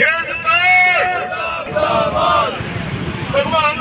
Case ਪਰ ਜਿੰਦਾਬਾਦ ਭਗਵਾਨ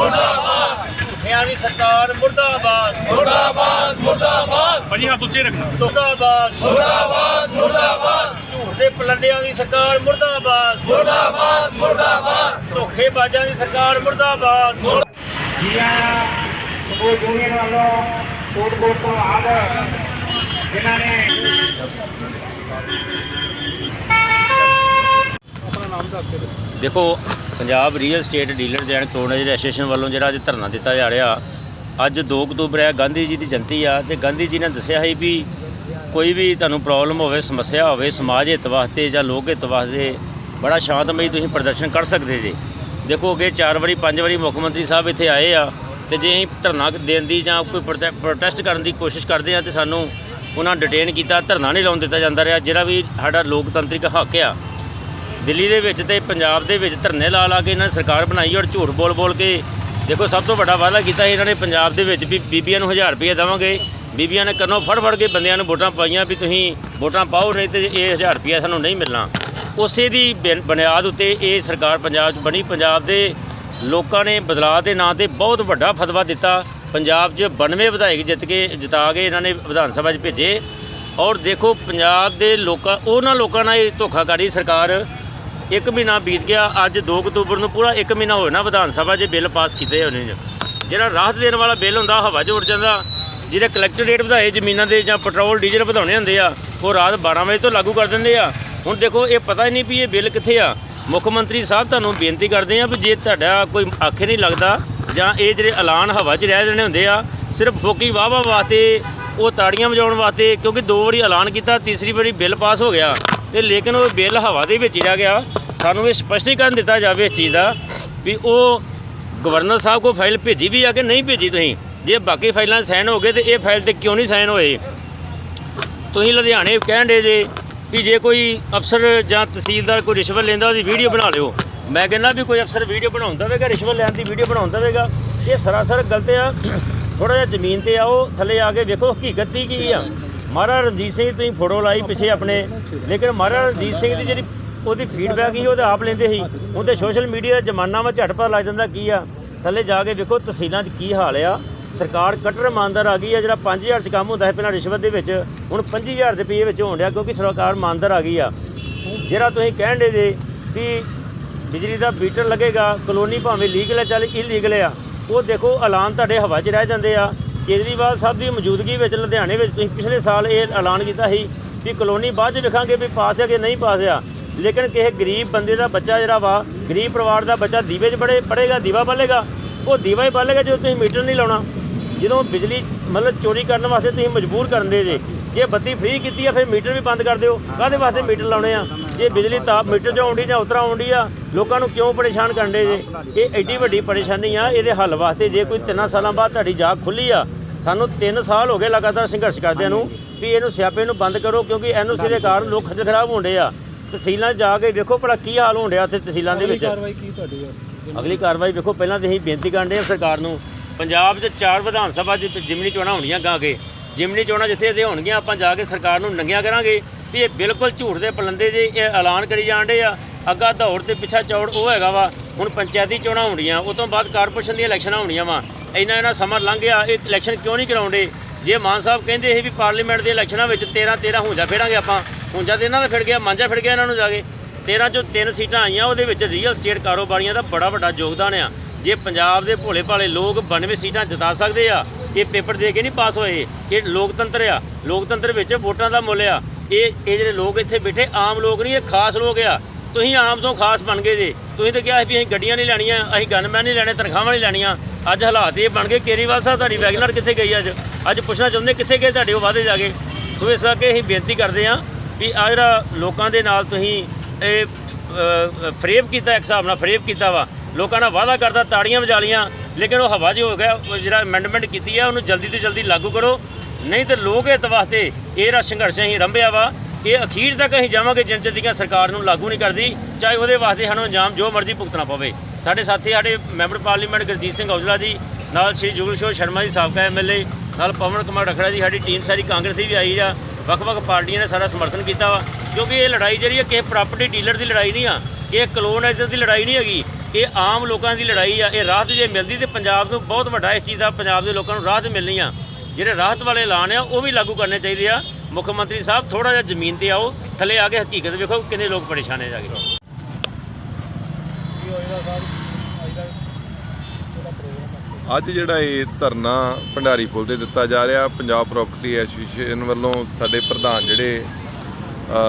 ਮੁਰਦਾਬਾਦ। ਦੀ ਸਰਕਾਰ ਮੁਰਦਾਬਾਦ। ਮੁਰਦਾਬਾਦ ਮੁਰਦਾਬਾਦ। ਭਾਜੀ ਹੱਥ ਉੱਚੇ ਰੱਖਣਾ। ਮੁਰਦਾਬਾਦ। ਮੁਰਦਾਬਾਦ ਮੁਰਦਾਬਾਦ। ਝੂਠ ਦੇ ਸਰਕਾਰ ਮੁਰਦਾਬਾਦ। ਮੁਰਦਾਬਾਦ ਮੁਰਦਾਬਾਦ। ਧੋਖੇਬਾਜ਼ਾਂ ਦੀ ਸਰਕਾਰ ਮੁਰਦਾਬਾਦ। ਜੀਆਂ ਸਕੂਲ ਜੂਨੀਅਰ ਵੱਲੋਂ ਕੋਟਕੋਟ ਤੋਂ ਆਦਰ ਜਿਨ੍ਹਾਂ ਨੇ ਦੇਖੋ Punjab real estate dealers and colonies association ਵੱਲੋਂ ਜਿਹੜਾ ਅੱਜ ਧਰਨਾ ਦਿੱਤਾ ਜਾ ਰਿਹਾ, ਅੱਜ 2 ਅਕਤੂਬਰ ਹੈ, ਗਾਂਧੀ ਜੀ ਦੀ ਜਯੰਤੀ ਆ ਤੇ ਗਾਂਧੀ ਜੀ ਨੇ ਦੱਸਿਆ ਸੀ ਵੀ ਕੋਈ ਵੀ ਤੁਹਾਨੂੰ ਪ੍ਰੋਬਲਮ ਹੋਵੇ, ਸਮੱਸਿਆ ਹੋਵੇ, ਸਮਾਜ ਹਿੱਤ ਵਾਸਤੇ ਜਾਂ ਲੋਕ ਹਿੱਤ ਵਾਸਤੇ, ਬੜਾ ਸ਼ਾਂਤਮਈ ਤੁਸੀਂ ਪ੍ਰਦਰਸ਼ਨ ਕਰ ਸਕਦੇ ਜੇ। ਦੇਖੋ ਅੱਗੇ ਚਾਰ ਵਾਰੀ, ਪੰਜ ਵਾਰੀ ਮੁੱਖ ਮੰਤਰੀ ਸਾਹਿਬ ਇੱਥੇ ਆਏ ਆ ਤੇ ਜੇ ਅਸੀਂ ਧਰਨਾ ਦੇਣ ਦੀ ਜਾਂ ਕੋਈ ਪ੍ਰੋਟੈ- ਪ੍ਰੋਟੈਸਟ ਕਰਨ ਦੀ ਕੋਸ਼ਿਸ਼ ਕਰਦੇ ਆ ਤੇ ਸਾਨੂੰ ਉਹਨਾਂ ਡਿਟੇਨ ਕੀਤਾ, ਧਰਨਾ ਨਹੀਂ ਲਾਉਣ ਦਿੱਤਾ ਜਾਂਦਾ ਰਿਹਾ, ਜਿਹੜਾ ਵੀ ਸਾਡਾ ਲੋਕਤੰਤਰਿਕ ਹੱਕ ਆ ਦਿੱਲੀ ਦੇ ਵਿੱਚ ਤੇ ਪੰਜਾਬ ਦੇ ਵਿੱਚ ਧਰਨੇ ਲਾ ਲਾ ਕੇ ਇਹਨਾਂ ਨੇ ਸਰਕਾਰ ਬਣਾਈ ਔਰ ਝੂਠ ਬੋਲ ਬੋਲ ਕੇ ਦੇਖੋ ਸਭ ਤੋਂ ਵੱਡਾ ਵਾਅਦਾ ਕੀਤਾ ਇਹਨਾਂ ਨੇ ਪੰਜਾਬ ਦੇ ਵਿੱਚ ਵੀ ਬੀਬੀਆਂ ਨੂੰ 1000 ਰੁਪਏ ਦੇਵਾਂਗੇ। ਬੀਬੀਆਂ ਨੇ ਕੰਨੋਂ ਫੜ ਫੜ ਕੇ ਬੰਦਿਆਂ ਨੂੰ ਵੋਟਾਂ ਪਾਈਆਂ ਵੀ ਤੁਸੀਂ ਵੋਟਾਂ ਪਾਓ, ਨਹੀਂ ਤੇ ਇਹ 1000 ਰੁਪਏ ਸਾਨੂੰ ਨਹੀਂ ਮਿਲਣਾ। ਉਸੇ ਦੀ ਬਨ- ਬੁਨਿਆਦ ਉੱਤੇ ਇਹ ਸਰਕਾਰ ਪੰਜਾਬ 'ਚ ਬਣੀ। ਪੰਜਾਬ ਦੇ ਲੋਕਾਂ ਨੇ ਬਦਲਾਅ ਦੇ ਨਾਂ ਤੇ ਬਹੁਤ ਵੱਡਾ ਫਤਵਾ ਦਿੱਤਾ। ਪੰਜਾਬ 'ਚ 92 ਵਿਧਾਇਕ ਜਿੱਤ ਕੇ ਜਿਤਾ ਕੇ ਇਹਨਾਂ ਨੇ ਵਿਧਾਨ ਸਭਾ 'ਚ ਭੇਜੇ। ਔਰ ਦੇਖੋ ਪੰਜਾਬ ਦੇ ਲੋਕਾਂ, ਉਹਨਾਂ ਲੋਕਾਂ ਨਾਲ ਇਹ ਧੋਖਾਕਾਰੀ ਸਰਕਾਰ ਇੱਕ ਮਹੀਨਾ ਬੀਤ ਗਿਆ, ਅੱਜ 2 ਅਕਤੂਬਰ ਨੂੰ ਪੂਰਾ ਇੱਕ ਮਹੀਨਾ ਹੋਇਆ ਨਾ ਵਿਧਾਨ ਸਭਾ 'ਚ ਬਿੱਲ ਪਾਸ ਕੀਤੇ ਹੋਣੇ ਨੇ। ਜਿਹੜਾ ਰਾਹਤ ਦੇਣ ਵਾਲਾ ਬਿੱਲ ਹੁੰਦਾ, ਹਵਾ 'ਚ ਉੱਡ ਜਾਂਦਾ। ਜਿਹਦੇ ਕਲੈਕਟਰ ਰੇਟ ਵਧਾਏ ਜ਼ਮੀਨਾਂ ਦੇ ਜਾਂ ਪੈਟਰੋਲ ਡੀਜ਼ਲ ਵਧਾਉਣੇ ਹੁੰਦੇ ਆ, ਉਹ ਰਾਤ 12 ਵਜੇ ਤੋਂ ਲਾਗੂ ਕਰ ਦਿੰਦੇ ਆ। ਹੁਣ ਦੇਖੋ, ਇਹ ਪਤਾ ਹੀ ਨਹੀਂ ਵੀ ਇਹ ਬਿੱਲ ਕਿੱਥੇ ਆ। ਮੁੱਖ ਮੰਤਰੀ ਸਾਹਿਬ ਤੁਹਾਨੂੰ ਬੇਨਤੀ ਕਰਦੇ ਆ ਵੀ ਜੇ ਤੁਹਾਡਾ ਕੋਈ ਆਖੇ ਨਹੀਂ ਲੱਗਦਾ, ਜਾਂ ਇਹ ਜਿਹੜੇ ਐਲਾਨ ਹਵਾ 'ਚ ਰਹਿ ਜਾਣੇ ਹੁੰਦੇ ਆ, ਸਿਰਫ ਫੋਕੀ ਵਾਹ ਵਾਹ ਵਾਸਤੇ, ਉਹ ਤਾੜੀਆਂ ਵਜਾਉਣ ਵਾਸਤੇ, ਕਿਉਂਕਿ ਦੋ ਵਾਰੀ ਐਲਾਨ ਕੀਤਾ, ਤੀਸਰੀ ਵਾਰੀ ਬਿੱਲ ਪਾਸ ਹੋ ਗਿਆ। ਤੇ ਲੇਕਿਨ ਉਹ ਬਿੱਲ ਹਵਾ ਦੇ ਵਿੱਚ ਹੀ ਰਹਿ ਗਿਆ। ਸਾਨੂੰ ਇਹ ਸਪਸ਼ਟੀਕਰਨ ਦਿੱਤਾ ਜਾਵੇ ਇਸ ਚੀਜ਼ ਦਾ ਵੀ ਉਹ ਗਵਰਨਰ ਸਾਹਿਬ ਕੋ ਫਾਈਲ ਭੇਜੀ ਵੀ ਆ ਕਿ ਨਹੀਂ ਭੇਜੀ ਤੁਸੀਂ? ਜੇ ਬਾਕੀ ਫਾਈਲਾਂ ਸਾਈਨ ਹੋ ਗਏ ਤੇ ਇਹ ਫਾਈਲ ਤੇ ਕਿਉਂ ਨਹੀਂ ਸਾਈਨ ਹੋਏ? ਤੁਸੀਂ ਲੁਧਿਆਣੇ ਕਹਿਣ ਦੇ ਜੇ ਵੀ ਜੇ ਕੋਈ ਅਫਸਰ ਜਾਂ ਤਹਿਸੀਲਦਾਰ ਕੋਈ ਰਿਸ਼ਵਤ ਲੈਂਦਾ, ਉਹਦੀ ਵੀਡੀਓ ਬਣਾ ਲਿਓ। ਮੈਂ ਕਹਿੰਦਾ ਵੀ ਕੋਈ ਅਫਸਰ ਵੀਡੀਓ ਬਣਾਉਂਦਾ ਹੋਵੇਗਾ ਰਿਸ਼ਵਤ ਲੈਣ ਦੀ ਵੀਡੀਓ ਬਣਾਉਂਦਾ ਹੋਵੇਗਾ ਇਹ ਸਰਾਸਰ ਗਲਤ ਆ। ਥੋੜਾ ਜਿਹਾ ਜ਼ਮੀਨ ਤੇ ਆਓ, ਥੱਲੇ ਆ ਕੇ ਵੇਖੋ ਹਕੀਕਤ ਦੀ ਕੀ ਆ। ਮਹਾਰਾਜਾ ਰਣਜੀਤ ਸਿੰਘ ਦੀ ਤੁਸੀਂ ਫੋਟੋ ਲਾਈ ਪਿੱਛੇ ਆਪਣੇ। ਲੇਕਿਨ ਮਹਾਰਾਜਾ ਰਣਜੀਤ ਸਿੰਘ ਦੀ ਜਿਹੜੀ ਉਹਦੀ ਫੀਡਬੈਕ ਹੀ ਉਹ ਤਾਂ ਆਪ ਲੈਂਦੇ ਸੀ। ਉਹਦੇ ਸੋਸ਼ਲ ਮੀਡੀਆ ਦਾ ਜ਼ਮਾਨਾ ਵਾ ਝਟ ਪਤਾ ਲੱਗ ਜਾਂਦਾ ਕੀ ਆ। ਥੱਲੇ ਜਾ ਕੇ ਵੇਖੋ ਤਹਿਸੀਲਾਂ 'ਚ ਕੀ ਹਾਲ ਆ। ਸਰਕਾਰ ਕਟਰ ਇਮਾਨਦਾਰ ਆ ਗਈ ਆ, ਜਿਹੜਾ 5000 'ਚ ਕੰਮ ਹੁੰਦਾ ਹੈ ਪਹਿਲਾਂ ਰਿਸ਼ਵਤ ਦੇ ਵਿੱਚ, ਹੁਣ 25000 ਦੇ ਰੁਪਏ ਵਿੱਚ ਹੋਣ ਡਿਆ ਕਿਉਂਕਿ ਸਰਕਾਰ ਇਮਾਨਦਾਰ ਆ ਗਈ ਆ। ਜਿਹੜਾ ਤੁਸੀਂ ਕਹਿਣ ਦੇ ਜੇ ਕਿ ਬਿਜਲੀ ਦਾ ਮੀਟਰ ਲੱਗੇਗਾ, ਕਲੋਨੀ ਭਾਵੇਂ ਲੀਗਲ ਹੈ ਚੱਲ ਇਲੀਗਲ ਆ, ਉਹ ਦੇਖੋ ਐਲਾਨ ਤੁਹਾਡੇ ਹਵਾ 'ਚ ਰਹਿ ਜਾਂਦੇ ਆ। ਕੇਜਰੀਵਾਲ ਸਾਹਿਬ ਦੀ ਮੌਜੂਦਗੀ ਵਿੱਚ ਲੁਧਿਆਣੇ ਵਿੱਚ ਤੁਸੀਂ ਪਿਛਲੇ ਸਾਲ ਇਹ ਐਲਾਨ ਕੀਤਾ ਸੀ ਵੀ ਕਲੋਨੀ ਬਾਅਦ 'ਚ ਲਿਖਾਂਗੇ ਵੀ ਪਾਸ ਆ ਕਿ ਨਹੀਂ ਪਾਸ ਆ। ਲੇਕਿਨ ਕਿਸੇ ਗਰੀਬ ਬੰਦੇ ਦਾ ਬੱਚਾ ਜਿਹੜਾ ਵਾ, ਗਰੀਬ ਪਰਿਵਾਰ ਦਾ ਬੱਚਾ ਦੀਵੇ 'ਚ ਪੜੇ ਪੜੇਗਾ ਦੀਵਾ ਬਾਲੇਗਾ, ਉਹ ਦੀਵਾ ਹੀ ਬਾਲੇਗਾ ਜਦੋਂ ਤੁਸੀਂ ਮੀਟਰ ਨਹੀਂ ਲਾਉਣਾ। ਜਦੋਂ ਬਿਜਲੀ ਮਤਲਬ ਚੋਰੀ ਕਰਨ ਵਾਸਤੇ ਤੁਸੀਂ ਮਜਬੂਰ ਕਰਦੇ ਜੇ ਜੇ ਬੱਤੀ ਫ੍ਰੀ ਕੀਤੀ ਆ, ਫਿਰ ਮੀਟਰ ਵੀ ਬੰਦ ਕਰ ਦਿਓ। ਕਾਹਦੇ ਵਾਸਤੇ ਮੀਟਰ ਲਾਉਣੇ ਆ? ਜੇ ਬਿਜਲੀ ਤਾਪ ਮੀਟਰ 'ਚੋਂ ਆਉਂਦੀ ਜਾਂ ਉਤਰਾ ਆਉਂਦੀ ਆ, ਲੋਕਾਂ ਨੂੰ ਕਿਉਂ ਪਰੇਸ਼ਾਨ ਕਰਨ ਦੇ ਜੇ? ਇਹ ਐਡੀ ਵੱਡੀ ਪਰੇਸ਼ਾਨੀ ਆ, ਇਹਦੇ ਹੱਲ ਵਾਸਤੇ ਜੇ ਕੋਈ ਤਿੰਨਾਂ ਸਾਲਾਂ ਬਾਅਦ ਤੁਹਾਡੀ ਜਾਗ ਖੁੱਲੀ ਆ, ਸਾਨੂੰ 3 ਸਾਲ ਹੋ ਗਏ ਲਗਾਤਾਰ ਸੰਘਰਸ਼ ਕਰਦਿਆਂ ਨੂੰ, ਵੀ ਇਹਨੂੰ ਸਿਆਪੇ ਨੂੰ ਬੰਦ ਕਰੋ, ਕਿਉਂਕਿ ਐਨਓਸੀ ਦੇ ਕਾਰਨ ਲੋਕ ਖੱਜਲ ਖਰਾਬ ਹੋਣ ਡੇ ਆ। ਤਹਿਸੀਲਾਂ 'ਚ ਜਾ ਕੇ ਵੇਖੋ ਭਲਾ ਕੀ ਹਾਲ ਹੋਣ ਡਿਆ ਉੱਥੇ ਤਹਿਸੀਲਾਂ ਦੇ ਵਿੱਚ। ਅਗਲੀ ਕਾਰਵਾਈ ਵੇਖੋ ਪਹਿਲਾਂ ਤੇ ਅਸੀਂ ਬੇਨਤੀ ਕਰਨ ਦੇ ਸਰਕਾਰ ਨੂੰ ਪੰਜਾਬ 'ਚ ਚਾਰ ਵਿਧਾਨ ਸਭਾ 'ਚ ਜਿਮਨੀ ਚੋਣਾਂ ਹੋਣੀਆਂ ਗਾ ਕੇ ਜਿਮਨੀ ਚੋਣਾਂ ਜਿੱਥੇ ਇਹਦੇ ਹੋਣਗੀਆਂ ਆਪਾਂ ਜਾ ਕੇ ਸਰਕਾਰ ਨੂੰ ਨੰਗਿਆ ਕਰਾਂਗੇ ਵੀ ਇਹ ਬਿਲਕੁਲ ਝੂਠ ਦੇ ਪਲੰਦੇ ਜੇ ਇਹ ਐਲਾਨ ਕਰੀ ਜਾਂਦੇ ਆ। ਅੱਗਾ ਦੌੜ ਤੇ ਪਿੱਛਾ ਚੌੜ ਉਹ ਹੈਗਾ ਵਾ ਹੁਣ ਪੰਚਾਇਤੀ ਚੋਣਾਂ ਹੋਣੀਆਂ ਉਹ ਤੋਂ ਬਾਅਦ ਕਾਰਪੋਰੇਸ਼ਨ ਦੀਆਂ ਇਲੈਕਸ਼ਨਾਂ ਹੋਣੀਆਂ ਵਾ। ਇੰਨਾ ਇਹਨਾਂ ਸਮਾਂ ਲੰਘ ਗਿਆ ਇਹ ਇਲੈਕਸ਼ਨ ਕਿਉਂ ਨਹੀਂ ਕਰਾਉਂਦੇ? ਜੇ ਮਾਨ ਸਾਹਿਬ ਕਹਿੰਦੇ ਸੀ ਵੀ ਪਾਰਲੀਮੈਂਟ ਦੇ ਇਲੈਕਸ਼ਨਾਂ ਵਿੱਚ 13 13 ਹੁੰਜਾ ਫੇੜਾਂਗੇ ਆਪਾਂ ਹੁਣ ਜਦ ਇਹਨਾਂ ਦਾ ਫਿਰ ਗਿਆ ਮਾਂਜਾ ਫਿਰ ਗਿਆ ਇਹਨਾਂ ਨੂੰ ਜਾ ਕੇ। 13 ਚੋਂ ਤਿੰਨ ਸੀਟਾਂ ਆਈਆਂ, ਉਹਦੇ ਵਿੱਚ ਰੀਅਲ ਸਟੇਟ ਕਾਰੋਬਾਰੀਆਂ ਦਾ ਬੜਾ ਵੱਡਾ ਯੋਗਦਾਨ ਆ। ਜੇ ਪੰਜਾਬ ਦੇ ਭੋਲੇ ਭਾਲੇ ਲੋਕ 92 ਸੀਟਾਂ ਜਿਤਾ ਸਕਦੇ ਆ, ਇਹ ਪੇਪਰ ਦੇ ਕੇ ਨਹੀਂ ਪਾਸ ਹੋਏ। ਇਹ ਲੋਕਤੰਤਰ ਆ। ਲੋਕਤੰਤਰ ਵਿੱਚ ਵੋਟਾਂ ਦਾ ਮੁੱਲ ਆ। ਇਹ ਇਹ ਜਿਹੜੇ ਲੋਕ ਇੱਥੇ ਬੈਠੇ, ਆਮ ਲੋਕ ਨਹੀਂ, ਇਹ ਖਾਸ ਲੋਕ ਆ। ਤੁਸੀਂ ਆਮ ਤੋਂ ਖਾਸ ਬਣ ਗਏ ਜੇ। ਤੁਸੀਂ ਤਾਂ ਕਿਹਾ ਵੀ ਅਸੀਂ ਗੱਡੀਆਂ ਨਹੀਂ ਲੈਣੀਆਂ, ਅਸੀਂ ਗਨਮੈਨ ਨਹੀਂ ਲੈਣੇ, ਤਨਖਾਹਾਂ ਨਹੀਂ ਲੈਣੀਆਂ। ਅੱਜ ਹਾਲਾਤ ਇਹ ਬਣ ਗਏ। ਕੇਰੀਵਾਲ ਸਾਹਿਬ ਤੁਹਾਡੀ ਵੈਗਨਰ ਕਿੱਥੇ ਗਈ ਅੱਜ? ਅੱਜ ਪੁੱਛਣਾ ਚਾਹੁੰਦੇ ਕਿੱਥੇ ਗਏ ਤੁਹਾਡੇ? ਉਹ ਵਾਅਦੇ ਜਾ ਕੇ। ਸੋ ਇਸ ਕਰਕੇ ਅਸੀਂ ਬੇਨਤੀ ਕਰਦੇ ਹਾਂ ਵੀ ਆ ਜਿਹੜਾ ਲੋਕਾਂ ਦੇ ਨਾਲ ਤੁਸੀਂ ਇਹ ਫਰੇਬ ਕੀਤਾ, ਇੱਕ ਹਿਸਾਬ ਨਾਲ ਫਰੇਬ ਕੀਤਾ ਵਾ। ਲੋਕਾਂ ਨਾਲ ਵਾਅਦਾ ਕਰਦਾ, ਤਾੜੀਆਂ ਵਜਾ ਲੀਆਂ ਲੇਕਿਨ ਉਹ ਹਵਾ 'ਚ ਹੋ ਗਿਆ ਜਿਹੜਾ ਅਮੈਂਡਮੈਂਟ ਕੀਤੀ ਆ, ਉਹਨੂੰ ਜਲਦੀ ਤੋਂ ਜਲਦੀ ਲਾਗੂ ਕਰੋ। ਨਹੀਂ ਤੇ ਲੋਕ ਹਿੱਤ ਵਾਸਤੇ ਇਹ ਜਿਹੜਾ ਸੰਘਰਸ਼ ਅਸੀਂ ਰੰਭਿਆ ਵਾ, ਇਹ ਅਖੀਰ ਤੱਕ ਅਸੀਂ ਜਾਵਾਂਗੇ ਜਿੰਨ ਚਿਰ ਸਰਕਾਰ ਨੂੰ ਲਾਗੂ ਨਹੀਂ ਕਰਦੀ, ਚਾਹੇ ਉਹਦੇ ਵਾਸਤੇ ਸਾਨੂੰ ਅੰਜਾਮ ਜੋ ਮਰਜ਼ੀ ਭੁਗਤਣਾ ਪਵੇ। ਸਾਡੇ ਸਾਥੀ, ਸਾਡੇ ਮੈਂਬਰ ਪਾਰਲੀਮੈਂਟ ਗੁਰਜੀਤ ਸਿੰਘ ਔਜਲਾ ਜੀ, ਨਾਲ ਸ਼੍ਰੀ ਜੁਗਲ ਸ਼ੋਰ ਸ਼ਰਮਾ ਜੀ, ਸਾਬਕਾ ਐਮਐਲਏ ਨਾਲ ਪਵਨ ਕੁਮਾਰ ਰਖੜਾ ਜੀ, ਸਾਡੀ ਟੀਮ ਸਾਰੀ ਕਾਂਗਰਸੀ ਵੀ ਆਈ ਆ। ਵੱਖ-ਵੱਖ ਪਾਰਟੀਆਂ ਨੇ ਸਾਰਾ ਸਮਰਥਨ ਕੀਤਾ ਵਾ, ਕਿਉਂਕਿ ਇਹ ਲੜਾਈ ਜਿਹੜੀ ਹੈ ਕਿਸੇ ਪ੍ਰਾਪਰਟੀ ਡੀਲਰ ਦੀ ਲੜਾਈ ਨਹੀਂ ਆ ਕਿ ਇਹ ਕਲੋਨਾਈਜ਼ਰ ਦੀ ਲੜਾਈ ਨਹੀਂ ਹੈਗੀ, ਇਹ ਆਮ ਲੋਕਾਂ ਦੀ ਲੜਾਈ ਆ, ਇਹ ਰਾਹਤ ਜੇ ਮਿਲਦੀ ਤੇ ਪੰਜਾਬ ਨੂੰ ਬਹੁਤ ਵੱਡਾ ਇਸ ਚੀਜ਼ ਦਾ, ਪੰਜਾਬ ਦੇ ਲੋਕਾਂ ਨੂੰ ਰਾਹਤ ਮਿਲਣੀ ਆ। ਜਿਹੜੇ ਰਾਹਤ ਵਾਲੇ ਐਲਾਨ ਆ, ਉਹ ਵੀ ਲਾਗੂ ਕਰਨੇ ਚਾਹੀਦੇ ਆ। ਮੁੱਖ ਮੰਤਰੀ ਸਾਹਿਬ ਥੋੜਾ ਜਿਹਾ ਜ਼ਮੀਨ ਤੇ ਆਓ, ਥੱਲੇ ਆ ਕੇ ਹਕੀਕਤ ਵੇਖੋ ਕਿੰਨੇ ਲੋਕ ਪਰੇਸ਼ਾਨ ਨੇ ਜਾ ਕੇ। ਅੱਜ ਜਿਹੜਾ ਇਹ ਧਰਨਾ ਭੰਡਾਰੀ ਪੁਲ ਤੇ ਦਿੱਤਾ ਜਾ ਰਿਹਾ, ਪੰਜਾਬ ਪ੍ਰਾਪਰਟੀ ਐਸੋਸੀਏਸ਼ਨ ਵੱਲੋਂ ਸਾਡੇ ਪ੍ਰਧਾਨ ਜਿਹੜੇ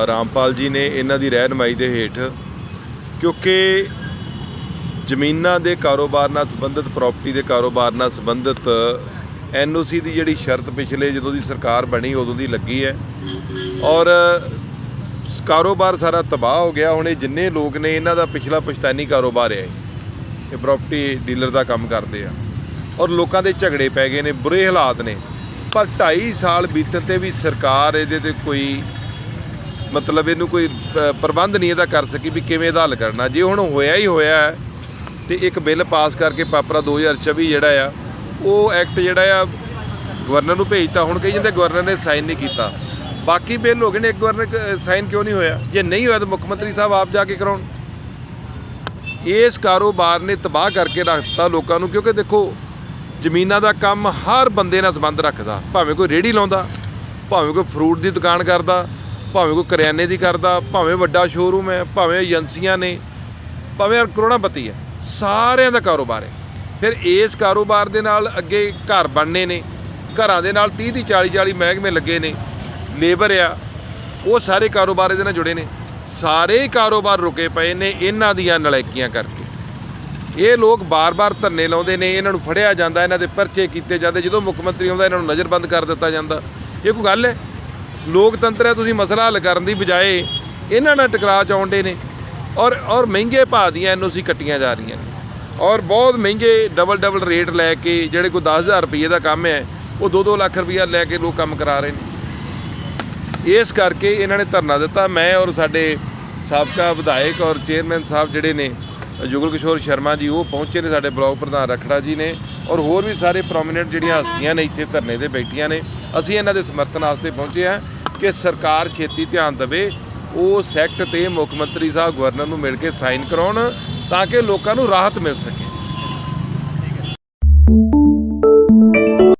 ਰਾਮਪਾਲ ਜੀ ਨੇ ਇਹਨਾਂ ਦੀ ਰਹਿਨਮਾਈ ਦੇ ਹੇਠ ਕਿਉਂਕਿ ਜ਼ਮੀਨਾਂ ਦੇ ਕਾਰੋਬਾਰ ਨਾਲ ਸੰਬੰਧਿਤ ਪ੍ਰਾਪਰਟੀ ਦੇ ਕਾਰੋਬਾਰ ਨਾਲ ਸੰਬੰਧਿਤ ਐਨਓਸੀ ਦੀ ਜਿਹੜੀ ਸ਼ਰਤ ਪਿਛਲੇ ਜਦੋਂ ਦੀ ਸਰਕਾਰ ਬਣੀ ਉਦੋਂ ਦੀ ਲੱਗੀ ਹੈ। ਔਰ ਕਾਰੋਬਾਰ ਸਾਰਾ ਤਬਾਹ ਹੋ ਗਿਆ, ਹੁਣ ਇਹ ਜਿੰਨੇ ਲੋਕ ਨੇ ਇਹਨਾਂ ਦਾ ਪਿਛਲਾ ਪੁਸ਼ਤੈਨੀ ਕਾਰੋਬਾਰ ਹੈ ਇਹ। ਪ੍ਰਾਪਰਟੀ ਡੀਲਰ ਦਾ ਕੰਮ ਕਰਦੇ ਆ। ਔਰ ਲੋਕਾਂ ਦੇ ਝਗੜੇ ਪੈ ਗਏ ਨੇ ਬੁਰੇ ਹਾਲਾਤ ਨੇ। ਪਰ 2.5 ਸਾਲ ਬੀਤਣ ਤੇ ਵੀ ਸਰਕਾਰ ਇਹਦੇ ਤੇ ਕੋਈ ਮਤਲਬ ਇਹਨੂੰ ਕੋਈ ਪ੍ਰਬੰਧ ਨਹੀਂ ਇਹਦਾ ਕਰ ਸਕੀ ਵੀ ਕਿਵੇਂ ਇਹਦਾ ਹੱਲ ਕਰਨਾ। ਜੇ ਹੁਣ ਹੋਇਆ ਹੀ ਹੋਇਆ ਹੈ, ਤੇ ਇੱਕ ਬਿੱਲ ਪਾਸ ਕਰਕੇ ਪਾਪਰਾ 2024 ਜਿਹੜਾ ਆ ਉਹ ਐਕਟ ਜਿਹੜਾ ਆ ਗਵਰਨਰ ਨੂੰ ਭੇਜਤਾ। ਹੁਣ ਕਹੀ ਜਾਂਦੇ ਗਵਰਨਰ ਨੇ ਸਾਈਨ ਨਹੀਂ ਕੀਤਾ। ਬਾਕੀ ਬਿੱਲ ਹੋ ਗਏ ਨੇ ਇੱਕ ਗਵਰਨਰ ਸਾਈਨ ਕਿਉਂ ਨਹੀਂ ਹੋਇਆ? ਜੇ ਨਹੀਂ ਹੋਇਆ ਤਾਂ ਮੁੱਖ ਮੰਤਰੀ ਸਾਹਿਬ ਆਪ ਜਾ ਕੇ ਕਰਾਉਣ। ਇਸ ਕਾਰੋਬਾਰ ਨੇ ਤਬਾਹ ਕਰਕੇ ਰੱਖ ਦਿੱਤਾ ਲੋਕਾਂ ਨੂੰ ਕਿਉਂਕਿ ਦੇਖੋ ਜ਼ਮੀਨਾਂ ਦਾ ਕੰਮ ਹਰ ਬੰਦੇ ਨਾਲ ਸੰਬੰਧ ਰੱਖਦਾ। ਭਾਵੇਂ ਕੋਈ ਰੇੜੀ ਲਾਉਂਦਾ, ਭਾਵੇਂ ਕੋਈ ਫਰੂਟ ਦੀ ਦੁਕਾਨ ਕਰਦਾ, ਭਾਵੇਂ ਕੋਈ ਕਰਿਆਨੇ ਦੀ ਕਰਦਾ, ਭਾਵੇਂ ਵੱਡਾ ਸ਼ੋਰੂਮ ਹੈ, ਭਾਵੇਂ ਏਜੰਸੀਆਂ ਨੇ, ਭਾਵੇਂ ਕਰੋੜਾਪਤੀ ਹੈ, ਸਾਰਿਆਂ ਦਾ ਕਾਰੋਬਾਰ ਹੈ। ਫਿਰ ਇਸ ਕਾਰੋਬਾਰ ਦੇ ਨਾਲ ਅੱਗੇ ਘਰ ਬਣਨੇ ਨੇ, ਘਰਾਂ ਦੇ ਨਾਲ 30 ਦੀ 40 40 ਮਹਿਕਮੇ ਲੱਗੇ ਨੇ, ਲੇਬਰ ਆ, ਉਹ ਸਾਰੇ ਕਾਰੋਬਾਰ ਇਹਦੇ ਨਾਲ ਜੁੜੇ ਨੇ। ਸਾਰੇ ਕਾਰੋਬਾਰ ਰੁਕੇ ਪਏ ਨੇ ਇਹਨਾਂ ਦੀਆਂ ਨਲਾਇਕੀਆਂ ਕਰਕੇ। ਇਹ ਲੋਕ ਬਾਰ-ਬਾਰ ਧਰਨੇ ਲਾਉਂਦੇ ਨੇ, ਇਹਨਾਂ ਨੂੰ ਫੜਿਆ ਜਾਂਦਾ, ਇਹਨਾਂ ਦੇ ਪਰਚੇ ਕੀਤੇ ਜਾਂਦੇ, ਜਦੋਂ ਮੁੱਖ ਮੰਤਰੀ ਆਉਂਦਾ, ਇਹਨਾਂ ਨੂੰ ਨਜ਼ਰਬੰਦ ਕਰ ਦਿੱਤਾ ਜਾਂਦਾ। ਇਹ ਕੋਈ ਗੱਲ ਹੈ? ਲੋਕਤੰਤਰ ਹੈ, ਤੁਸੀਂ ਮਸਲਾ ਹੱਲ ਕਰਨ ਦੀ ਬਜਾਏ ਇਹਨਾਂ ਨਾਲ ਟਕਰਾਅ ਚ ਆਉਂਦੇ ਨੇ ਔਰ ਔਰ ਮਹਿੰਗੇ ਭਾਅ ਦੀਆਂ ਐਨਓਸੀ ਕੱਟੀਆਂ ਜਾ ਰਹੀਆਂ ਨੇ। ਔਰ ਬਹੁਤ ਮਹਿੰਗੇ ਡਬਲ ਡਬਲ ਰੇਟ ਲੈ ਕੇ, ਜਿਹੜੇ ਕੋਈ 10000 ਰੁਪਏ ਦਾ ਕੰਮ ਹੈ, ਉਹ 2-2 ਲੱਖ ਰੁਪਈਆ ਲੈ ਕੇ ਲੋਕ ਕੰਮ ਕਰਾ ਰਹੇ ਨੇ। ਇਸ ਕਰਕੇ ਇਹਨਾਂ ਨੇ ਧਰਨਾ ਦਿੱਤਾ। ਮੈਂ ਔਰ ਸਾਡੇ ਸਾਬਕਾ ਵਿਧਾਇਕ ਔਰ ਚੇਅਰਮੈਨ ਸਾਹਿਬ ਜਿਹੜੇ ਨੇ ਜੁਗਲ ਕਿਸ਼ੋਰ ਸ਼ਰਮਾ ਜੀ, ਉਹ ਪਹੁੰਚੇ ਨੇ ਸਾਡੇ ਬਲਾਕ ਪ੍ਰਧਾਨ ਰਖੜਾ ਜੀ ਨੇ ਔਰ ਹੋਰ ਵੀ ਸਾਰੇ ਪ੍ਰੋਮਿਨੈਂਟ ਜਿਹੜੀਆਂ ਹਸਤੀਆਂ ਨੇ ਇੱਥੇ ਧਰਨੇ ਤੇ ਬੈਠੀਆਂ ਨੇ, ਅਸੀਂ ਇਹਨਾਂ ਦੇ ਸਮਰਥਨ ਵਾਸਤੇ ਪਹੁੰਚੇ ਹਾਂ ਕਿ ਸਰਕਾਰ ਛੇਤੀ ਧਿਆਨ ਦੇਵੇ, ਉਹ ਸੈਕਟ ਤੇ ਮੁੱਖ ਮੰਤਰੀ ਸਾਹਿਬ ਗਵਰਨਰ ਨੂੰ ਮਿਲ ਕੇ ਸਾਈਨ ਕਰਾਉਣ ਤਾਂ ਕਿ ਲੋਕਾਂ ਨੂੰ ਰਾਹਤ ਮਿਲ ਸਕੇ।